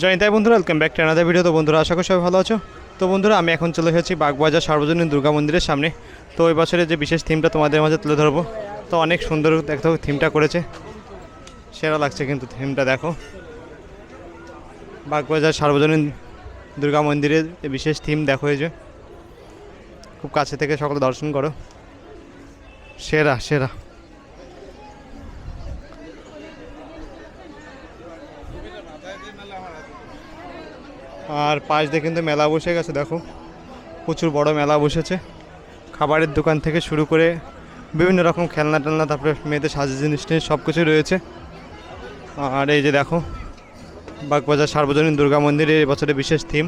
জয় তাই বন্ধুরা welcome back to another video তো বন্ধুরা, আশা করি সবাই ভালো আছো। তো বন্ধুরা, আমি এখন চলে এসেছি বাগবাজার সার্বজনীন দুর্গা মন্দিরের সামনে। তো এই বছরের যে বিশেষ থিমটা তোমাদের মাঝে তুলে ধরবো, তো অনেক সুন্দর দেখো থিমটা করেছে। সেরা লাগছে কিন্তু থিমটা দেখো। বাগবাজার সার্বজনীন দুর্গা মন্দিরের বিশেষ থিম দেখো এই যে। খুব কাছে থেকে সকলে দর্শন করো। সেরা সেরা। আর পাশ দিয়ে কিন্তু মেলা বসে গেছে, দেখো। প্রচুর বড় মেলা বসেছে। খাবারের দোকান থেকে শুরু করে বিভিন্ন রকম খেলনা টেলনা, তারপরে মেয়েদের সাজের জিনিস টিনিস সব কিছু রয়েছে। আর এই যে দেখো, বাগবাজার সার্বজনীন দুর্গা মন্দিরের এই বছরের বিশেষ থিম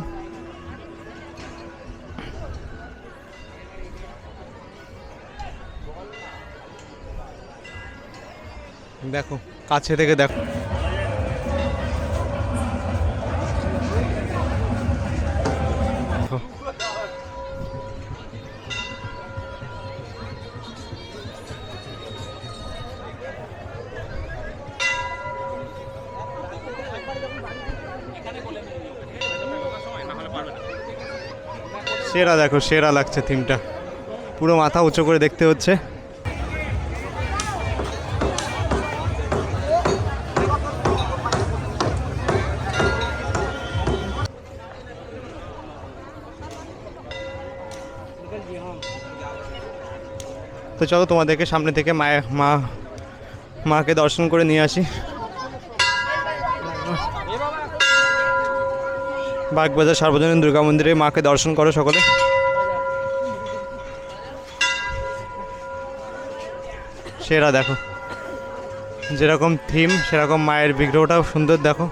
দেখো, কাছে থেকে দেখো। সেরা, দেখো, সেরা লাগছে থিমটা পুরো মাথা উঁচু করে দেখতে হচ্ছে। তো চলো তোমাদেরকে সামনে থেকে মায়ের মা, মাকে দর্শন করে নিয়ে আসি। বাগবাজার সার্বজনীন দুর্গা মন্দিরে মাকে দর্শন করো সকলে। সেরা দেখো। যেরকম থিম সেরকম মায়ের বিগ্রহটাও সুন্দর দেখো।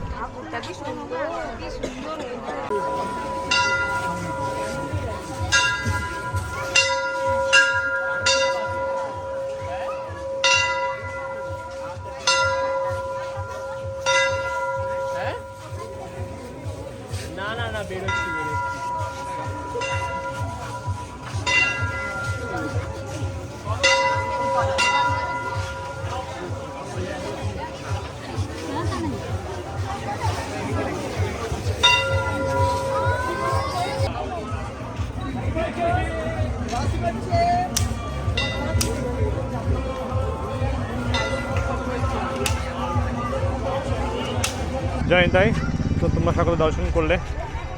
বেরোচ্ছি তাই? তো তোমরা সকলে দর্শন করলে।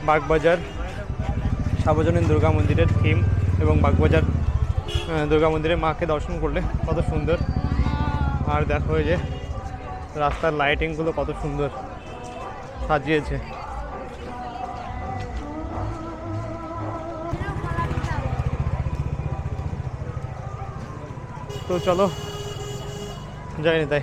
বাগবাজার, সার্বজনীন দুর্গা মন্দিরের থিম এবং বাগবাজার দুর্গা মন্দিরে মাকে দর্শন করলে কত সুন্দর। আর দেখো যে, রাস্তার লাইটিংগুলো কত সুন্দর সাজিয়েছে। তো চলো জয় তাই।